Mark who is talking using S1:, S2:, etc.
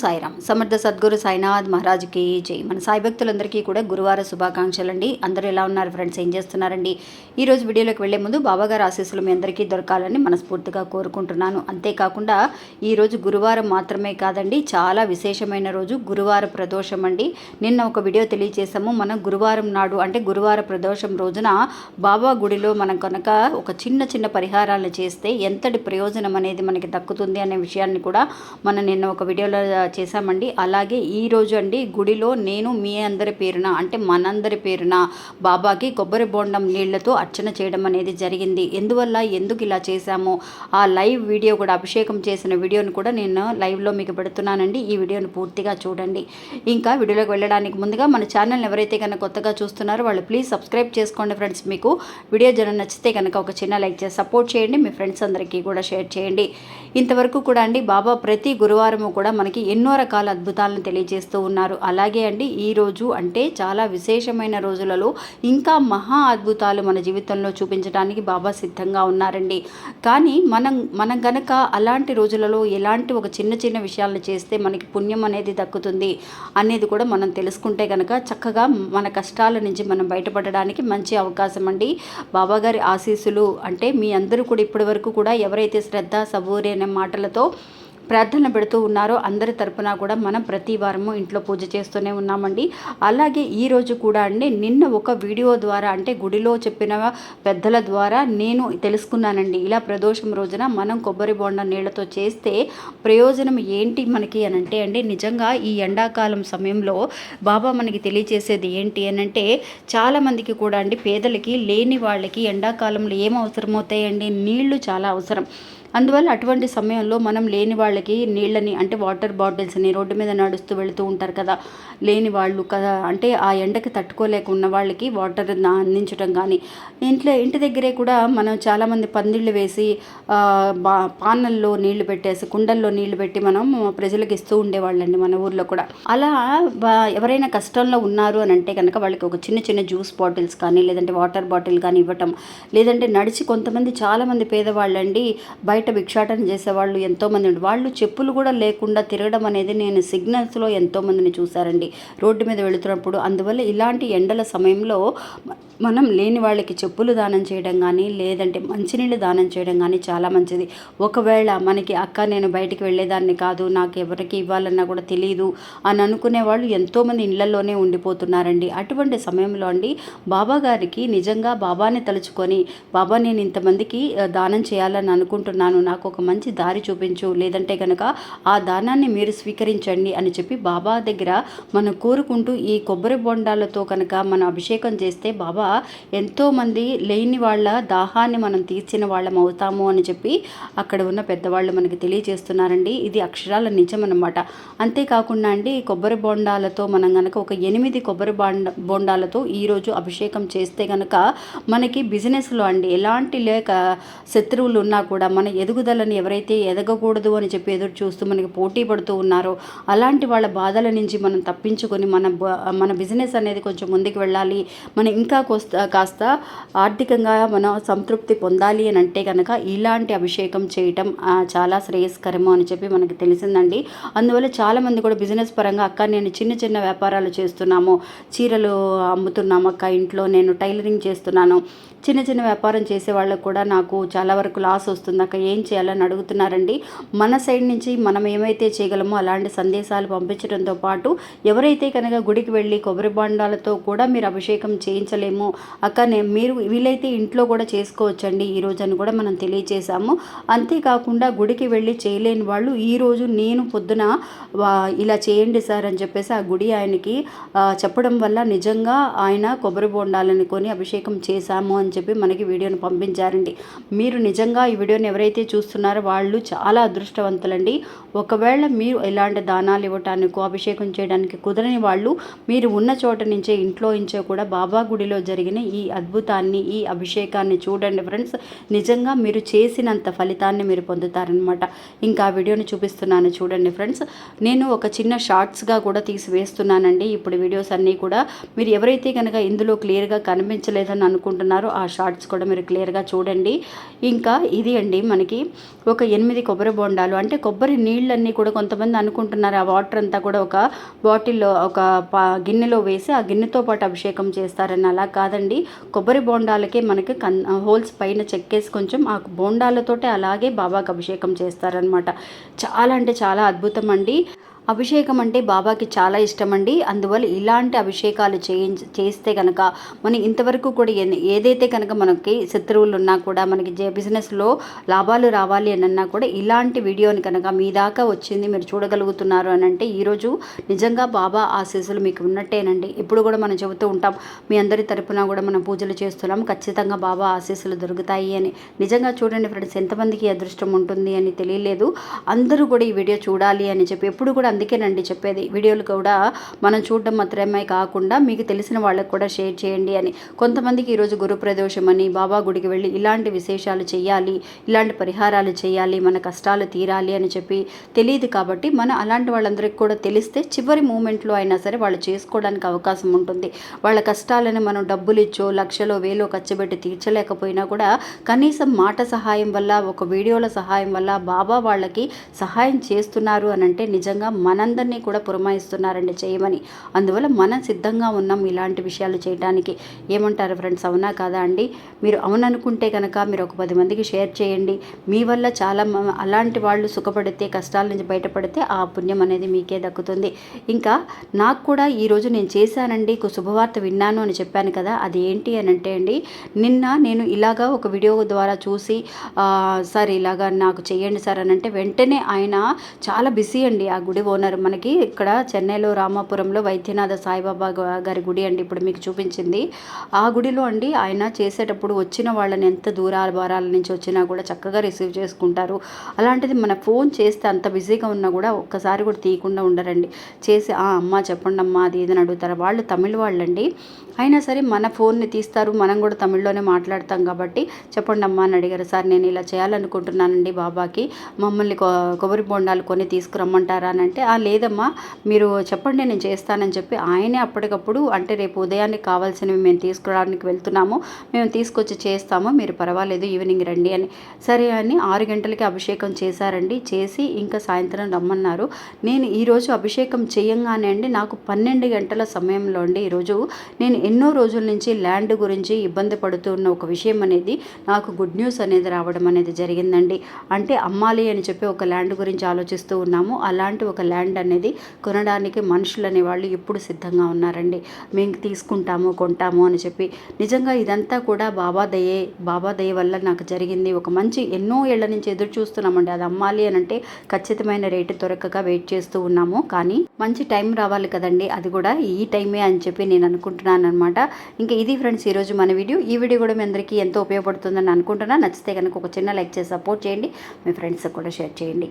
S1: సాయిరామ్. సమర్థ సద్గురు సాయినాథ్ మహారాజుకి జై. మన సాయి భక్తులందరికీ కూడా గురువార శుభాకాంక్షలు అండి అందరూ ఎలా ఉన్నారు ఫ్రెండ్స్? ఏం చేస్తున్నారండి? ఈరోజు వీడియోలోకి వెళ్ళే ముందు బాబాగారు ఆశీస్సులు మీ అందరికీ దొరకాలని మనస్ఫూర్తిగా కోరుకుంటున్నాను. అంతేకాకుండా ఈరోజు గురువారం మాత్రమే కాదండి చాలా విశేషమైన రోజు గురువార ప్రదోషం అండి. నిన్న ఒక వీడియో తెలియజేశాము. మనం గురువారం నాడు అంటే గురువార ప్రదోషం రోజున బాబా గుడిలో మనం కనుక ఒక చిన్న చిన్న పరిహారాలు చేస్తే ఎంతటి ప్రయోజనం అనేది మనకి దక్కుతుంది అనే విషయాన్ని కూడా మనం నిన్న ఒక వీడియోలో చేశామండి. అలాగే ఈ రోజు అండి గుడిలో నేను మీ అందరి పేరున అంటే మనందరి పేరున బాబాకి కొబ్బరి బోండం నీళ్ళతో అర్చన చేయడం అనేది జరిగింది. ఎందువల్ల ఎందుకు ఇలా చేశామో? ఆ లైవ్ వీడియో కూడా అభిషేకం చేసిన వీడియోని కూడా నేను లైవ్లో మీకు పెడుతున్నానండి. ఈ వీడియోని పూర్తిగా చూడండి. ఇంకా వీడియోలోకి వెళ్ళడానికి ముందుగా మన ఛానల్ని ఎవరైతే కనుక కొత్తగా చూస్తున్నారో వాళ్ళు ప్లీజ్ సబ్స్క్రైబ్ చేసుకోండి ఫ్రెండ్స్. మీకు వీడియో జనం నచ్చితే కనుక ఒక చిన్న లైక్ చేసి సపోర్ట్ చేయండి. మీ ఫ్రెండ్స్ అందరికీ కూడా షేర్ చేయండి. ఇంతవరకు కూడా అండి బాబా ప్రతి గురువారము కూడా మనకి ఎన్నో రకాల అద్భుతాలను తెలియజేస్తూ ఉన్నారు. అలాగే అండి ఈ రోజు అంటే చాలా విశేషమైన రోజులలో ఇంకా మహా అద్భుతాలు మన జీవితంలో చూపించడానికి బాబా సిద్ధంగా ఉన్నారండి. కానీ మనం మనం గనక అలాంటి రోజులలో ఎలాంటి ఒక చిన్న చిన్న విషయాలను చేస్తే మనకి పుణ్యం అనేది దక్కుతుంది అనేది కూడా మనం తెలుసుకుంటే కనుక చక్కగా మన కష్టాల నుంచి మనం బయటపడడానికి మంచి అవకాశం అండి. బాబాగారి ఆశీస్సులు అంటే మీ అందరూ కూడా ఇప్పటి వరకు కూడా ఎవరైతే శ్రద్ధ సబూరి అనే మాటలతో ప్రార్థన పెడుతూ ఉన్నారో అందరి తరపున కూడా మనం ప్రతి వారము ఇంట్లో పూజ చేస్తూనే ఉన్నామండి. అలాగే ఈరోజు కూడా అండి నిన్న ఒక వీడియో ద్వారా అంటే గుడిలో చెప్పిన పెద్దల ద్వారా నేను తెలుసుకున్నానండి. ఇలా ప్రదోషం రోజున మనం కొబ్బరి బొండ నీళ్ళతో చేస్తే ప్రయోజనం ఏంటి మనకి అని అంటే అండి నిజంగా ఈ ఎండాకాలం సమయంలో బాబా మనకి తెలియచేసేది ఏంటి అని అంటే చాలామందికి కూడా అండి పేదలకి లేని వాళ్ళకి ఎండాకాలంలో ఏం అవసరమవుతాయండి? నీళ్ళు చాలా అవసరం. అందువల్ల అటువంటి సమయంలో మనం లేని వాళ్ళకి నీళ్ళని అంటే వాటర్ బాటిల్స్ని రోడ్డు మీద నడుస్తూ వెళుతూ ఉంటారు కదా లేని వాళ్ళు కదా అంటే ఆ ఎండకి తట్టుకోలేక ఉన్న వాళ్ళకి వాటర్ అందించడం కానీ ఇంట్లో ఇంటి దగ్గరే కూడా మనం చాలామంది పందిళ్ళు వేసి బా పానల్లో నీళ్ళు పెట్టేసి కుండల్లో నీళ్ళు పెట్టి మనం ప్రజలకు ఇస్తూ ఉండేవాళ్ళండి మన ఊర్లో కూడా. అలా ఎవరైనా కష్టంలో ఉన్నారు అని అంటే కనుక వాళ్ళకి ఒక చిన్న చిన్న జ్యూస్ బాటిల్స్ కానీ లేదంటే వాటర్ బాటిల్ కానీ ఇవ్వటం లేదంటే నడిచి కొంతమంది చాలామంది పేదవాళ్ళండి బయట బయట భిక్షాటన చేసేవాళ్ళు ఎంతోమంది వాళ్ళు చెప్పులు కూడా లేకుండా తిరగడం అనేది నేను సిగ్నల్స్లో ఎంతోమందిని చూశారండి. రోడ్డు మీద వెళుతున్నప్పుడు అందువల్ల ఇలాంటి ఎండల సమయంలో మనం లేని వాళ్ళకి చెప్పులు దానం చేయడం కానీ లేదంటే మంచినీళ్ళు దానం చేయడం కానీ చాలా మంచిది. ఒకవేళ మనకి అక్క నేను బయటికి వెళ్ళేదాన్ని కాదు నాకు ఎవరికి ఇవ్వాలన్నా కూడా తెలియదు అని అనుకునే వాళ్ళు ఎంతోమంది ఇళ్ళలోనే ఉండిపోతున్నారండి. అటువంటి సమయంలో అండి బాబా గారికి నిజంగా బాబాని తలుచుకొని బాబా నేను ఇంతమందికి దానం చేయాలని అనుకుంటున్నాను నాకు ఒక మంచి దారి చూపించు లేదంటే కనుక ఆ దానాన్ని మీరు స్వీకరించండి అని చెప్పి బాబా దగ్గర మనం కోరుకుంటూ ఈ కొబ్బరి బొండాలతో కనుక మనం అభిషేకం చేస్తే బాబా ఎంతోమంది లేని వాళ్ళ దాహాన్ని మనం తీర్చిన వాళ్ళం అవుతాము అని చెప్పి అక్కడ ఉన్న పెద్దవాళ్ళు మనకి తెలియజేస్తున్నారండి. ఇది అక్షరాల నిజం అనమాట అంతేకాకుండా అండి కొబ్బరి బొండాలతో మనం కనుక ఒక ఎనిమిది కొబ్బరి బొండ బొండాలతో ఈరోజు అభిషేకం చేస్తే కనుక మనకి బిజినెస్లో అండి ఎలాంటి లేక శత్రువులు ఉన్నా కూడా మన ఎదుగుదలని ఎవరైతే ఎదగకూడదు అని చెప్పి ఎదురు చూస్తూ మనకి పోటీ పడుతూ ఉన్నారో అలాంటి వాళ్ళ బాధల నుంచి మనం తప్పించుకొని మన మన బిజినెస్ అనేది కొంచెం ముందుకు వెళ్ళాలి. మనం ఇంకా కాస్త ఆర్థికంగా మనం సంతృప్తి పొందాలి అని అంటే కనుక ఇలాంటి అభిషేకం చేయటం చాలా శ్రేయస్కరము అని చెప్పి మనకి తెలిసిందండి. అందువల్ల చాలామంది కూడా బిజినెస్ పరంగా అక్క నేను చిన్న చిన్న వ్యాపారాలు చేస్తున్నాము. చీరలు అమ్ముతున్నాము అక్క ఇంట్లో నేను టైలరింగ్ చేస్తున్నాను. చిన్న చిన్న వ్యాపారం చేసే వాళ్ళకు కూడా నాకు చాలా వరకు లాస్ వస్తుంది అక్క ఏం చేయాలని అడుగుతున్నారండి. మన సైడ్ నుంచి మనం ఏమైతే చేయగలమో అలాంటి సందేశాలు పంపించడంతో పాటు ఎవరైతే కనుక గుడికి వెళ్ళి కొబ్బరి బాండాలతో కూడా మీరు అభిషేకం చేయించలేము అక్కనే మీరు వీలైతే ఇంట్లో కూడా చేసుకోవచ్చండి. ఈ రోజు అని కూడా మనం తెలియజేశాము. అంతేకాకుండా గుడికి వెళ్ళి చేయలేని వాళ్ళు ఈరోజు నేను పొద్దున ఇలా చేయండి సార్ అని చెప్పేసి ఆ గుడి ఆయనకి చెప్పడం వల్ల నిజంగా ఆయన కొబ్బరి బొండాలని కొని అభిషేకం చేశాము అని చెప్పి మనకి వీడియోని పంపించారండి. మీరు నిజంగా ఈ వీడియోని ఎవరైతే చూస్తున్నారో వాళ్ళు చాలా అదృష్టవంతులండి. ఒకవేళ మీరు ఎలాంటి దానాలు ఇవ్వటానికి అభిషేకం చేయడానికి కుదరని వాళ్ళు మీరు ఉన్న చోట నుంచే ఇంట్లో నుంచే కూడా బాబా గుడిలో జరిగిన ఈ అద్భుతాన్ని ఈ అభిషేకాన్ని చూడండి ఫ్రెండ్స్. నిజంగా మీరు చేసినంత ఫలితాన్ని మీరు పొందుతారనమాట ఇంకా ఆ వీడియోని చూపిస్తున్నాను చూడండి ఫ్రెండ్స్. నేను ఒక చిన్న షార్ట్స్గా కూడా తీసి వేస్తున్నానండి. ఇప్పుడు వీడియోస్ అన్నీ కూడా మీరు ఎవరైతే కనుక ఇందులో క్లియర్గా కనిపించలేదని అనుకుంటున్నారో ఆ షార్ట్స్ కూడా మీరు క్లియర్గా చూడండి. ఇంకా ఇది అండి మనకి మనకి ఒక ఎనిమిది కొబ్బరి బొండాలు అంటే కొబ్బరి నీళ్ళన్నీ కూడా కొంతమంది అనుకుంటున్నారు. ఆ వాటర్ అంతా కూడా ఒక బాటిల్లో ఒక పా గిన్నెలో వేసి ఆ గిన్నెతో పాటు అభిషేకం చేస్తారని అలా కాదండి. కొబ్బరి బోండాలకే మనకి కన్ హోల్స్ పైన చెక్కేసి కొంచెం ఆ బోండాలతోటే అలాగే బాబాకి అభిషేకం చేస్తారనమాట చాలా అంటే చాలా అద్భుతం అండి. అభిషేకం అంటే బాబాకి చాలా ఇష్టం అండి అందువల్ల ఇలాంటి అభిషేకాలు చేయించ చేస్తే కనుక మనం ఇంతవరకు కూడా ఏ- ఏదైతే కనుక మనకి శత్రువులు ఉన్నా కూడా మనకి జే బిజినెస్లో లాభాలు రావాలి అని అన్నా కూడా ఇలాంటి వీడియోని కనుక మీ దాకా వచ్చింది మీరు చూడగలుగుతున్నారు అని అంటే ఈరోజు నిజంగా బాబా ఆశీస్సులు మీకు ఉన్నట్టేనండి. ఇప్పుడు కూడా మనం చెబుతూ ఉంటాం మీ అందరి తరపున కూడా మనం పూజలు చేస్తున్నాం ఖచ్చితంగా బాబా ఆశీస్సులు దొరుకుతాయి అని. నిజంగా చూడండి ఫ్రెండ్స్ ఎంతమందికి అదృష్టం ఉంటుంది అని తెలియలేదు. అందరూ కూడా ఈ వీడియో చూడాలి అని చెప్పి ఎప్పుడు కూడా అందుకేనండి చెప్పేది. వీడియోలు కూడా మనం చూడడం మాత్రమే కాకుండా మీకు తెలిసిన వాళ్ళకు కూడా షేర్ చేయండి అని. కొంతమందికి ఈరోజు గురు ప్రదోషం అని బాబా గుడికి వెళ్ళి ఇలాంటి విశేషాలు చేయాలి ఇలాంటి పరిహారాలు చేయాలి మన కష్టాలు తీరాలి అని చెప్పి తెలియదు కాబట్టి మన అలాంటి వాళ్ళందరికీ కూడా తెలిస్తే చివరి మూమెంట్లో అయినా సరే వాళ్ళు చేసుకోవడానికి అవకాశం ఉంటుంది. వాళ్ళ కష్టాలను మనం డబ్బులు ఇచ్చో లక్షలో వేలో ఖర్చు పెట్టి తీర్చలేకపోయినా కూడా కనీసం మాట సహాయం వల్ల ఒక వీడియోల సహాయం వల్ల బాబా వాళ్ళకి సహాయం చేస్తున్నారు అని అంటే నిజంగా మనందరినీ కూడా పురమాయిస్తున్నారండి చేయమని. అందువల్ల మనం సిద్ధంగా ఉన్నాం ఇలాంటి విషయాలు చేయడానికి ఏమంటారు ఫ్రెండ్స్ అవునా కాదా అండి? మీరు అవుననుకుంటే కనుక మీరు ఒక పది మందికి షేర్ చేయండి. మీ వల్ల చాలా అలాంటి వాళ్ళు సుఖపడితే కష్టాల నుంచి బయటపడితే ఆ పుణ్యం అనేది మీకే దక్కుతుంది. ఇంకా నాకు కూడా ఈరోజు నేను చేశానండి ఒక శుభవార్త విన్నాను అని చెప్పాను కదా అది ఏంటి అని అంటే అండి నిన్న నేను ఇలాగా ఒక వీడియో ద్వారా చూసి సార్ ఇలాగా నాకు చేయండి సార్ అని అంటే వెంటనే ఆయన చాలా బిజీ అండి ఆ గుడి ఓనర్ మనకి ఇక్కడ చెన్నైలో రామాపురంలో వైద్యనాథ సాయిబాబా గారి గుడి అండి ఇప్పుడు మీకు చూపించింది. ఆ గుడిలో అండి ఆయన చేసేటప్పుడు వచ్చిన వాళ్ళని ఎంత దూరాల భారాల నుంచి వచ్చినా కూడా చక్కగా రిసీవ్ చేసుకుంటారు. అలాంటిది మన ఫోన్ చేస్తే అంత బిజీగా ఉన్నా కూడా ఒక్కసారి కూడా తీయకుండా ఉండరండి. చేసి ఆ అమ్మ చెప్పండి అమ్మా అది ఏదని అడుగుతారు. వాళ్ళు తమిళ వాళ్ళండి. అయినా సరే మన ఫోన్ని తీస్తారు. మనం కూడా తమిళ్ళోనే మాట్లాడతాం కాబట్టి చెప్పండి అమ్మా అని అడిగారు. సార్ నేను ఇలా చేయాలనుకుంటున్నానండి బాబాకి. మమ్మల్ని కొ- కొబ్బరి బొండాలు కొని తీసుకురమ్మంటారా? అని అంటే లేదమ్మా. మీరు చెప్పండి నేను చేస్తానని చెప్పి ఆయనే అప్పటికప్పుడు అంటే రేపు ఉదయాన్నే కావాల్సినవి మేము తీసుకురావడానికి వెళ్తున్నాము. మేము తీసుకొచ్చి చేస్తాము. మీరు పర్వాలేదు ఈవినింగ్ రండి అని. సరే అని ఆరు గంటలకి అభిషేకం చేశారండి. చేసి ఇంకా సాయంత్రం రమ్మన్నారు. నేను ఈరోజు అభిషేకం చేయంగానే అండి నాకు పన్నెండు గంటల సమయంలో అండి. ఈరోజు నేను ఎన్నో రోజుల నుంచి ల్యాండ్ గురించి ఇబ్బంది పడుతున్న ఒక విషయం అనేది నాకు గుడ్ న్యూస్ అనేది రావడం అనేది జరిగిందండి. అంటే అమ్మాలి అని చెప్పి ఒక ల్యాండ్ గురించి ఆలోచిస్తూ ఉన్నాము. అలాంటి ఒక ల్యాండ్ అనేది కొనడానికి మనుషులు అనేవాళ్ళు ఇప్పుడు సిద్ధంగా ఉన్నారండి. మేము తీసుకుంటాము కొంటాము అని చెప్పి. నిజంగా ఇదంతా కూడా బాబా దయే బాబా దయ వల్ల నాకు జరిగింది. ఒక మంచి ఎన్నో ఏళ్ళ నుంచి ఎదురు చూస్తున్నామండి. అది అమ్మాలి అని అంటే ఖచ్చితమైన రేటు దొరకక వెయిట్ చేస్తూ ఉన్నాము. కానీ మంచి టైం రావాలి కదండి. అది కూడా ఈ టైమే అని చెప్పి నేను అనుకుంటున్నాను అనమాట ఇంకా ఇది ఫ్రెండ్స్ ఈరోజు మన వీడియో. ఈ వీడియో కూడా మీ అందరికీ ఎంతో ఉపయోగపడుతుందని అనుకుంటున్నా. నచ్చితే కనుక ఒక చిన్న లైక్ చేసి సపోర్ట్ చేయండి. మీ ఫ్రెండ్స్కి కూడా షేర్ చేయండి.